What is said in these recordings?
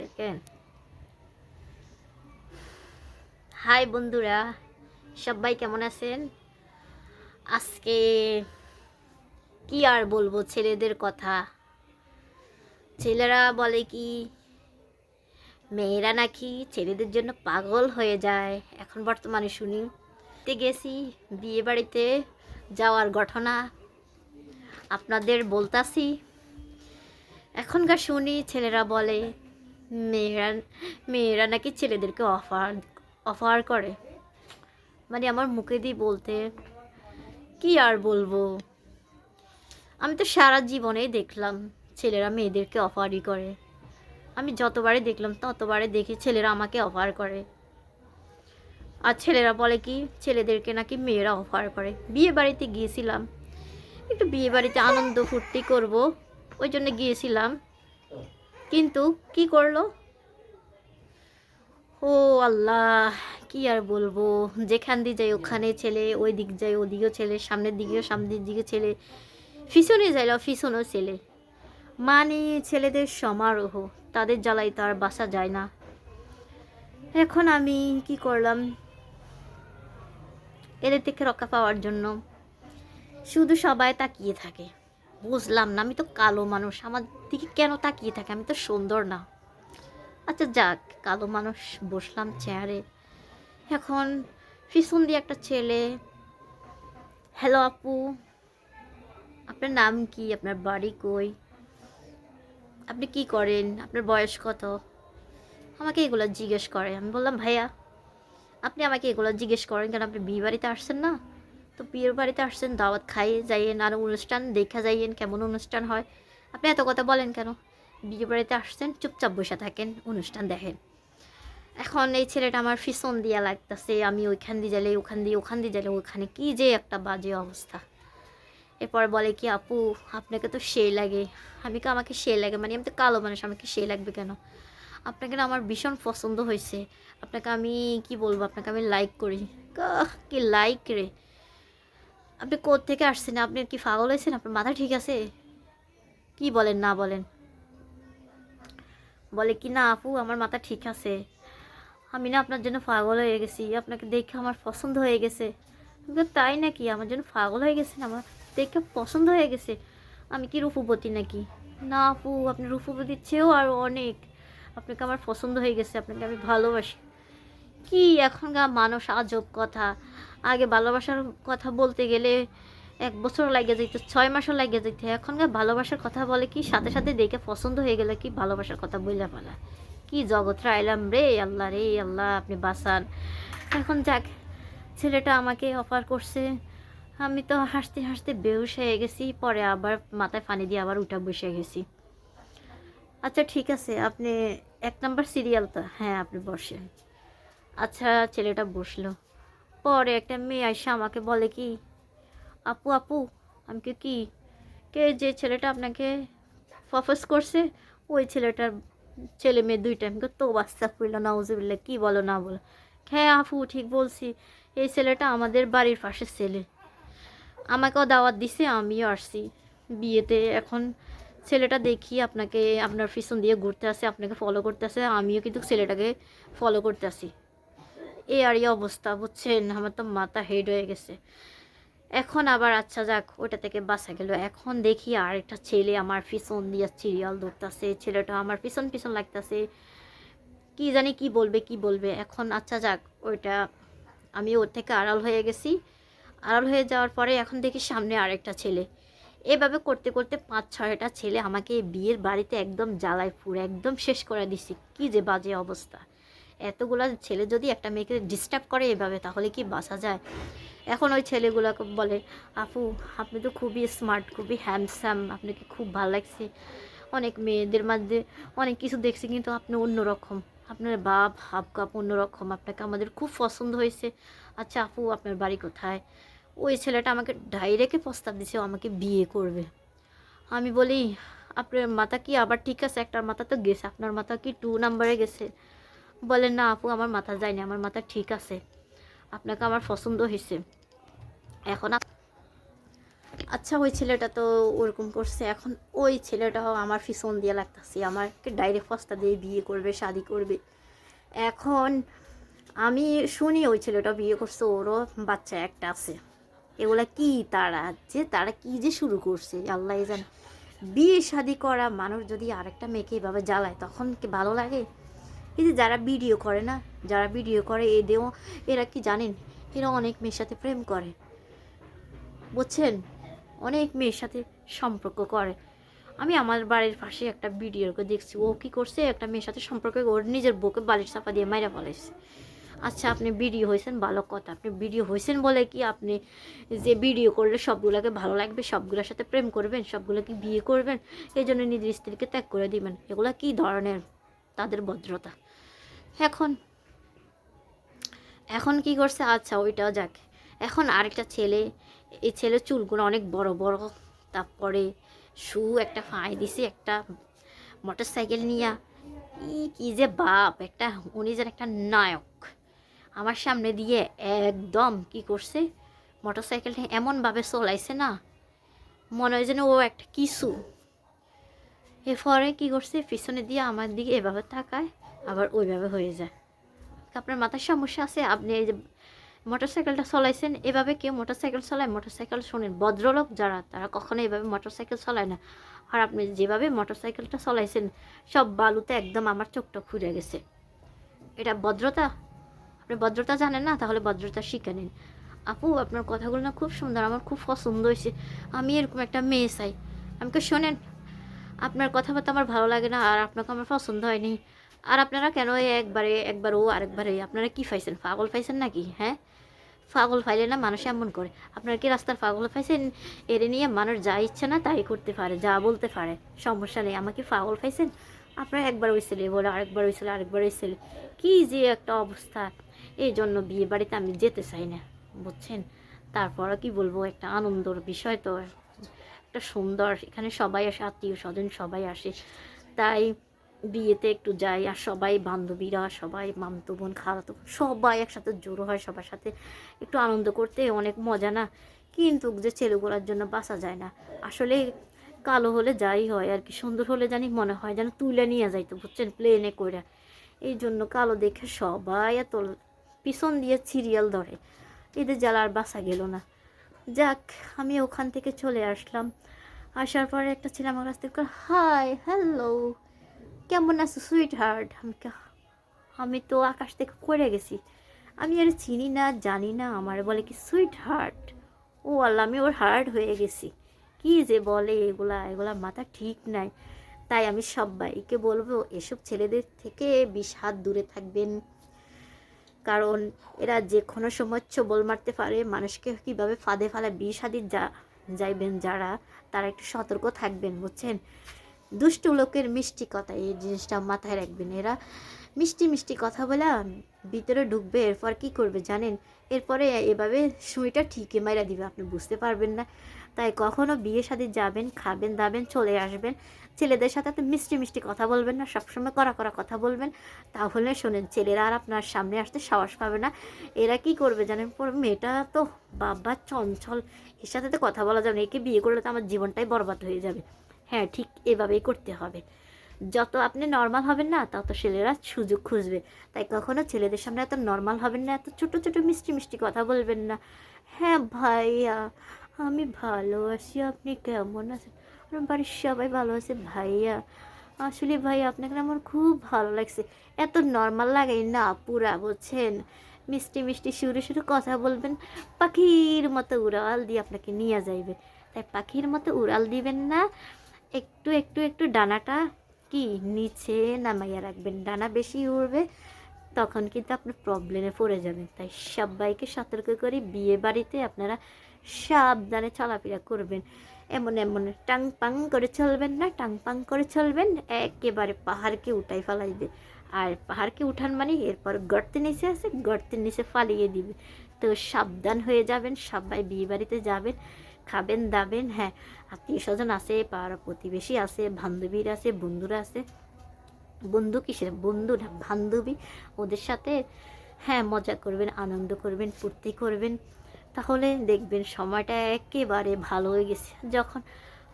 দেখেন হাই বন্ধুরা। সবাই কেমন আছেন? আজকে কি আর বলব ছেলেদের কথা? ছেলেরা বলে কি, মেয়েরা নাকি ছেলেদের জন্য পাগল হয়ে যায়। এখন বর্তমানে শুনি গেছি বিয়ে বাড়িতে যাওয়ার ঘটনা। আপনাদের বলতাছি। এখনকার শুনি ছেলেরা বলে মেয়েরা মেয়েরা নাকি ছেলেদেরকে অফার অফার করে। মানে আমার মুখে দিয়ে বলতে কি আর বলব? আমি তো সারা জীবনেই দেখলাম ছেলেরা মেয়েদেরকে অফারই করে। আমি যতবারে দেখলাম ততবারে দেখি ছেলেরা আমাকে অফার করে। আর ছেলেরা বলে কি, ছেলেদেরকে নাকি মেয়েরা অফার করে। বিয়ে বাড়িতে গিয়েছিলাম। একটু বিয়ে বাড়িতে আনন্দ ফুর্তি করব, ওই জন্য গিয়েছিলাম। কিন্তু কি করল? ও আল্লাহ, কি আর বলব? যেখান দিয়ে যাই ওখানে ছেলে ওই দিক যাই ওদিকেও ছেলে, সামনের দিকেও সামনের দিকে ছেলে, পিছনে যাইল পিছনেও ছেলে। মানে ছেলেদের সমারোহ, তাদের জ্বালাই তার বাসা যায় না। এখন আমি কি করলাম? এদের থেকে রক্ষা পাওয়ার জন্য শুধু সবাই তাকিয়ে থাকে। বুঝলাম না, আমি তো কালো মানুষ, আমার দিকে কেন তাকিয়ে থাকে? আমি তো সুন্দর না। আচ্ছা যাক, কালো মানুষ, বসলাম চেয়ারে। এখন পিছন দিয়ে একটা ছেলে হ্যালো আপু, আপনার নাম কি? আপনার বাড়ি কই? আপনি কি করেন? আপনার বয়স কত? আমাকে এগুলো জিজ্ঞেস করে। আমি বললাম, ভাইয়া, আপনি আমাকে এগুলো জিজ্ঞেস করেন কেন? আপনি বিয়ে বাড়িতে আসছেন না? তো বিয়ের বাড়িতে আসছেন, দাওয়াত খাইয়ে যাইয়েন, আর অনুষ্ঠান দেখা যাইয়েন, কেমন অনুষ্ঠান হয়? আপনি এত কথা বলেন কেন? বিয়ে বাড়িতে আসছেন, চুপচাপ বসে থাকেন, অনুষ্ঠান দেখেন। এখন এই ছেলেটা আমার ফিসন দিয়া লাগতেছে, আমি ওইখান দিয়ে গেলে, ওখান দিয়ে ওখান দিয়ে গেলে, ওখানে কি যে একটা বাজে অবস্থা। এরপর বলে কি, আপু, আপনাকে তো সে লাগে। আমি কি আমাকে সে লাগে মানে আমি তো কালো মানুষ, আমাকে সে লাগবে কেন? আপনাকে না আমার ভীষণ পছন্দ হয়েছে। আপনাকে আমি, কি বলব, আপনাকে আমি লাইক করি। কি লাইক রে? আপনি থেকে আসছেন? আপনি কি পাগল হয়েছেন? আপনার মাথা ঠিক আছে? কি বলেন, না বলেন? বলে কি, না আপু, আমার মাথা ঠিক আছে। আমি না আপনার জন্য পাগল হয়ে গেছি। আপনাকে দেখে আমার পছন্দ হয়ে গেছে। তাই নাকি? আমার জন্য পাগল হয়ে গেছেন? আমার দেখে পছন্দ হয়ে গেছে। আমি কি রূপবতী নাকি? না আপু, আপনি রূপবতীর চেয়েও আরও অনেক। আপনাকে আমার পছন্দ হয়ে গেছে। আপনাকে আমি ভালোবাসি। কি এখনকার মানুষ আজব কথা। আগে ভালোবাসার কথা বলতে গেলে এক বছর লাগে যেত, ছয় মাসও লাগে যেত। এখনকার ভালোবাসার কথা বলে কি সাথে সাথে দেখে পছন্দ হয়ে গেলে, কি ভালোবাসার কথা বললে ফেলা কি জগৎ রাইলাম রে, আল্লাহ রে, আল্লাহ আপনি বাসান এখন যাক, ছেলেটা আমাকে অফার করছে। আমি তো হাসতে হাসতে বেহুশ হয়ে গেছি, পরে আবার মাথায় পানি দিয়ে আবার উঠা বসে গেছি। আচ্ছা ঠিক আছে, আপনি এক নাম্বার সিরিয়াল তো হ্যাঁ আপনি বসেন। আচ্ছা ছেলেটা বসল। পরে একটা মেয়ে আইসা আমাকে বলে কি, আপু আপু, আমি কি কি? কে যে ছেলেটা আপনাকে প্রপোজ করছে, ওই ছেলেটার ছেলে মেয়ে দুইটা। আমি তো বাচ্চা পড়ল না উজুবিল্লা কী বলো, না বলো? হ্যাঁ আপু, ঠিক বলছি, এই ছেলেটা আমাদের বাড়ির পাশের ছেলে। আমাকেও দাওয়াত দিছে, আমিও আসছি। বিয়েতে এখন ছেলেটা দেখি আপনাকে, আপনার পিছন দিয়ে ঘুরতে আসে, আপনাকে ফলো করতে আসে, আমিও কিন্তু ছেলেটাকে ফলো করতে আসি। এই আর এই অবস্থা, বুঝছেন? আমার তো মাথা হেড হয়ে গেছে। এখন আবার আচ্ছা যাক ওটা থেকে বাসা গেল। এখন দেখি আর একটা ছেলে আমার পিছন দিয়ে সিরিয়াল ধরতেছে, ছেলেটা আমার পিছন পিছন লাগতেছে। কি জানি কি বলবে কি বলবে? এখন আচ্ছা যাক, ওইটা আমি ওর থেকে আড়াল হয়ে গেছি। আড়াল হয়ে যাওয়ার পরে এখন দেখি সামনে আরেকটা ছেলে। এভাবে করতে করতে পাঁচ, ছয়টা ছেলে আমাকে বিয়ের বাড়িতে একদম জ্বালায় পুরো একদম শেষ করে দিছি। কি যে বাজে অবস্থা। এতগুলা ছেলে যদি একটা মেয়েকে ডিস্টার্ব করে এভাবে, তাহলে কি বাসা যায়? এখন ওই ছেলেগুলোকে বলে, আপু, আপনি তো খুবই স্মার্ট খুবই হ্যান্ডসাম আপনাকে খুব ভালো লাগছে। অনেক মেয়েদের মধ্যে অনেক কিছু দেখছি, কিন্তু আপনি অন্যরকম। আপনার বাপ হাব কাপ অন্যরকম। আপনাকে আমাদের খুব পছন্দ হয়েছে। আচ্ছা আপু, আপনার বাড়ি কোথায়? ওই ছেলেটা আমাকে ডাইরেক্টে প্রস্তাব দিছে আমাকে বিয়ে করবে। আমি বলি, আপনার মাথা কি আবার ঠিক আছে? একটার মাথা তো গেছে, আপনার মাথা কি টু নাম্বারে গেছে? বলেন না আপু, আমার মাথা যায়নি, আমার মাথা ঠিক আছে। আপনাকে আমার পছন্দ হয়েছে। এখন আচ্ছা ওই ছেলেটা তো ওরকম করছে। এখন ওই ছেলেটাও আমার ফিসন দিয়ে লাগতেছে। আমাকে ডাইরেক্ট ফস্তা দিয়ে বিয়ে করবে, শাদি করবে। এখন আমি শুনি ওই ছেলেটা বিয়ে করছে, ওরও বাচ্চা একটা আছে। এগুলা কি তারা? যে তারা কি যে শুরু করছে আল্লাহ জানে। বিয়ে শাদি করা মানুষ যদি আরেকটা মেয়েকে এভাবে জ্বালায়, তখন কি ভালো লাগে? এই যে যারা ভিডিও করে না, যারা ভিডিও করে এদেরও এরা কি জানেন? এরা অনেক মেয়ের সাথে প্রেম করে। বুঝছেন? অনেক মেয়ের সাথে সম্পর্ক করে। আমি আমার বাড়ির পাশে একটা ভিডিওকে দেখছি। ও কি করছে? একটা মেয়ের সাথে সম্পর্ক ওর নিজের বউকে বালির চাপা দিয়ে মাইরা ফেলেছে আচ্ছা আপনি ভিডিও হয়েছেন ভালো কথা। আপনি ভিডিও হয়েছেন বলে কি আপনি যে ভিডিও করলে সবগুলোকে ভালো লাগবে, সবগুলোর সাথে প্রেম করবেন, সবগুলোকে বিয়ে করবেন, এই জন্য নিজের স্ত্রীকে ত্যাগ করে দিবেন। এগুলো কি ধরনের? তাদের ভদ্রতা। এখন? এখন কি করছে? আচ্ছা ওইটাও যাক। এখন আরেকটা ছেলে, এই ছেলের চুলগুলো অনেক বড় বড়। তারপরে শু একটা ফাঁই দিছে, একটা মোটর সাইকেল নিয়া। ই, কি যে বাপ, একটা, উনি যেন একটা নায়ক। আমার সামনে দিয়ে একদম কি করছে? মোটর সাইকেলটা এমনভাবে চলাইছে না, মনে হয় যেন ও একটা কিছু এরপরে কি করছে? পিছনে দিয়ে আমার দিকে এভাবে তাকায়। আবার ওইভাবে হয়ে যায়। আপনার মাথার সমস্যা আছে, আপনি এই যে মোটরসাইকেলটা চলাইছেন, এভাবে কেউ মোটরসাইকেল চালায় মোটরসাইকেল শোনেন। ভদ্রলোক যারা, তারা কখনো এভাবে মোটরসাইকেল চলায় না। আর আপনি যেভাবে মোটরসাইকেলটা চলাইছেন, সব বালুতে একদম আমার চোখটা ফুরে গেছে। এটা ভদ্রতা? আপনি ভদ্রতা জানেন না, তাহলে ভদ্রতা শিখে নিন। আপু, আপনার কথাগুলো না খুব সুন্দর, আমার খুব পছন্দ হয়েছে। আমি এরকম একটা মেয়ে চাই। আমাকে শোনেন, আপনার কথাবার্তা আমার ভালো লাগে না, আর আপনাকে আমার পছন্দ হয়নি। আর আপনারা কেন একবারে একবার ও আরেকবারে আপনারা কি পাইছেন পাগল পাইছেন নাকি? হ্যাঁ? পাগল ফাইলে না মানুষ এমন করে। আপনারা কি রাস্তার পাগল পাইছেন এরে নিয়ে মানুষ যা ইচ্ছে না তাই করতে পারে, যা বলতে পারে। সমস্যা নেই, আমাকে পাগল পাইছেন আপনারা একবার ওই ছেলে বলে, আরেকবার ওই ছেলে, আরেকবার ওই ছেলে। কী যে একটা অবস্থা। এই জন্য বিয়ে বাড়িতে আমি যেতে চাই না, বুঝছেন? তারপরও কি বলব, একটা আনন্দর বিষয় তো। একটা সুন্দর, এখানে সবাই আসে আত্মীয় স্বজন সবাই আসে। তাই বিয়েতে একটু যাই আর সবাই বান্ধবীরা, সবাই মামতো বোন, খালাতো সবাই একসাথে জড়ো হয় সবার সাথে। একটু আনন্দ করতে অনেক মজা না? কিন্তু যে ছেলেগুলোর জন্য বাঁচা যায় না। আসলে কালো হলে যাই হয় আর কি, সুন্দর হলে জানি মনে হয় যেন তুলে নিয়ে যাইতো, বুঝছেন? প্লেনে করে এই জন্য কালো দেখে সবাই এত পিছন দিয়ে সিরিয়াল ধরে। এদের জ্বালা আর বাসা গেল না। যাক, আমি ওখান থেকে চলে আসলাম। আসার পরে একটা ছেলে আমার কাছ থেকে হাই, হ্যালো। কেমন আছো সুইট হার্ট আমি আমি তো আকাশ থেকে পড়ে গেছি। আমি আর চিনি না, জানি না, আমার বলে কি সুইট হার্ট ও আল্লাহ, আমি ওর হার্ট হয়ে গেছি। কি যে বলে এগুলা? এগুলা মাথা ঠিক নাই। তাই আমি সবাইকে বলব, এসব ছেলেদের থেকে বিশ হাত দূরে থাকবেন। কারণ এরা যে কোনো সময় বল মারতে পারে। মানুষকে কীভাবে ফাঁদে ফেলা বিষ হাদি যা যাইবেন যারা, তারা একটু সতর্ক থাকবেন, বুঝছেন? দুষ্টু লোকের মিষ্টি কথা, এই জিনিসটা মাথায় রাখবেন। এরা মিষ্টি মিষ্টি কথা বলে ভিতরে ঢুকবে, এরপর কি করবে জানেন? এরপরে এভাবে সুইটা ঠিকই মাইরা দিবে, আপনি বুঝতে পারবেন না। তাই কখনো বিয়ে শাদী যাবেন, খাবেন, দাবেন, চলে আসবেন। ছেলেদের সাথে তো মিষ্টি মিষ্টি কথা বলবেন না, সবসময় কড়া করা কথা বলবেন। তাহলে শোনেন, ছেলেরা আর আপনার সামনে আসতে সাহস পাবে না। এরা কি করবে জানেন? পর মেয়েটা তো বাবা চঞ্চল, এর সাথে তো কথা বলা যাবে না, একে বিয়ে করলে তো আমার জীবনটাই বরবাদ হয়ে যাবে। হ্যাঁ ঠিক এভাবেই করতে হবে। যত আপনি নর্মাল হবেন না, তত ছেলেরা সুযোগ খুঁজবে। তাই কখনো ছেলেদের সামনে এত নর্মাল হবেন না, এত ছোটো ছোটো, মিষ্টি মিষ্টি কথা বলবেন না। হ্যাঁ ভাইয়া, আমি ভালো আছি, আপনি কেমন আছেন? আমার বাড়ির সবাই ভালো আছে ভাইয়া। আসলে ভাই আপনাকে আমার খুব ভালো লাগছে। এত নর্মাল লাগে না পুরা, বুঝছেন? মিষ্টি মিষ্টি সুরে সুরে কথা বলবেন, পাখির মতো উড়াল দিয়ে আপনাকে নিয়ে যাইবে। তাই পাখির মতো উড়াল দিবেন না একটু একটু একটু ডানাটা কি নিচে নামাইয়া রাখবেন। ডানা বেশি উড়বে, তখন কিন্তু আপনার প্রবলেমে পড়ে যাবেন তাই সবাইকে সতর্ক করে বিয়ে বাড়িতে আপনারা সাবধানে চলাফেরা করবেন। এমন এমন টাং পাং করে চলবেন না টাং পাং করে চলবেন, একেবারে পাহাড়কে উঠাই ফেলাইবে আর পাহাড়কে উঠান মানে এরপর গর্তে নিচে আছে, গর্তের নিচে ফালিয়ে দিবে। তো সাবধান হয়ে যাবেন, সবাই বিয়ে বাড়িতে যাবেন। খাবেন, দাবেন হ্যাঁ। আত্মীয় স্বজন আছে পাড়া প্রতিবেশী আছে, বান্ধবীর আছে, বন্ধুরা আছে। বন্ধু কিসের? বন্ধু না, বান্ধবী। ওদের সাথে হ্যাঁ মজা করবেন, আনন্দ করবেন, ফুর্তি করবেন। তাহলে দেখবেন সময়টা একেবারে ভালো হয়ে গেছে। যখন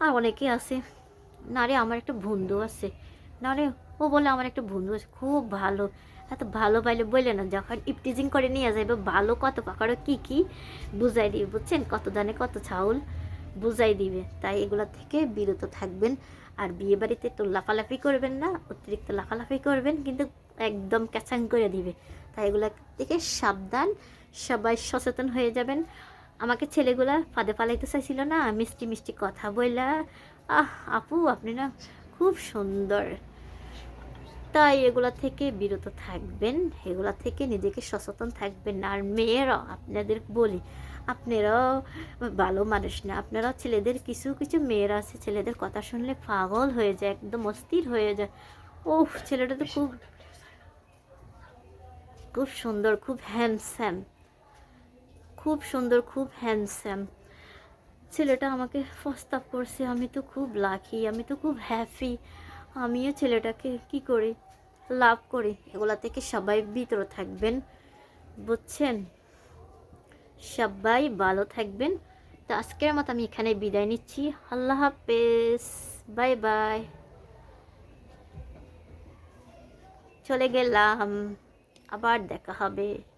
আর অনেকে আছে, না রে, আমার একটা বন্ধু আছে। না রে, ও বলে, আমার একটা বন্ধু আছে। খুব ভালো। এত ভালো পাইলে বললে না, যখন ইপটিজিং করে নিয়ে যাবে ভালো কত পাকারো কী কী বুঝাই দিবে, বুঝছেন? কত দানে কত চাউল বুঝাই দিবে। তাই এগুলো থেকে বিরত থাকবেন। আর বিয়ে বাড়িতে তো লাফালাফি করবেন না, অতিরিক্ত লাফালাফি করবেন, কিন্তু একদম ক্যাচাং করে দিবে। তাই এগুলো থেকে সাবধান, সবাই সচেতন হয়ে যাবেন। আমাকে ছেলেগুলা ফাঁদে ফালাইতে চাইছিল না, মিষ্টি মিষ্টি কথা বললা আহ, আপু, আপনি না খুব সুন্দর। তাই এগুলা থেকে বিরত থাকবেন, এগুলা থেকে নিজেকে সচেতন থাকবেন আর মেয়েরাও আপনাদের বলি, আপনারাও ভালো মানুষ না। আপনারাও ছেলেদের কিছু কিছু মেয়েরা আছে, ছেলেদের কথা শুনলে পাগল হয়ে যায়, একদম অস্থির হয়ে যায়। ও ছেলেটা তো খুব খুব সুন্দর, খুব হ্যান্ডসাম খুব সুন্দর, খুব হ্যান্ডসাম ছেলেটা আমাকে প্রস্তাব করছে, আমি তো খুব লাকি আমি তো খুব হ্যাপি আমিও ছেলেটাকে কি করি? লাভ করি। এগুলা থেকে সবাই ভিতরে থাকবেন, বুঝছেন? সবাই ভালো থাকবেন। তো আজকের মতো আমি এখানে বিদায় নিচ্ছি। আল্লাহ হাফেজ। Bye bye. চলে গেলাম। আবার দেখা হবে।